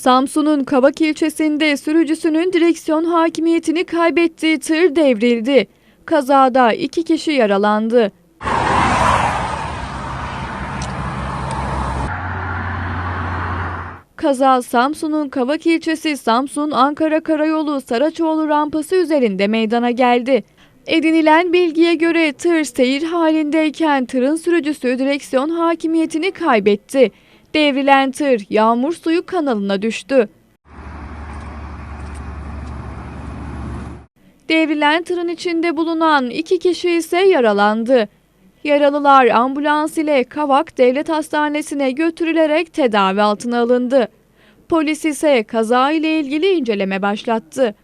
Samsun'un Kavak ilçesinde sürücüsünün direksiyon hakimiyetini kaybettiği tır devrildi. Kazada iki kişi yaralandı. Kaza Samsun'un Kavak ilçesi Samsun-Ankara Karayolu Saraçoğlu rampası üzerinde meydana geldi. Edinilen bilgiye göre tır seyir halindeyken tırın sürücüsü direksiyon hakimiyetini kaybetti. Devrilen tır yağmur suyu kanalına düştü. Devrilen tırın içinde bulunan iki kişi ise yaralandı. Yaralılar ambulans ile Kavak Devlet Hastanesi'ne götürülerek tedavi altına alındı. Polis ise kaza ile ilgili inceleme başlattı.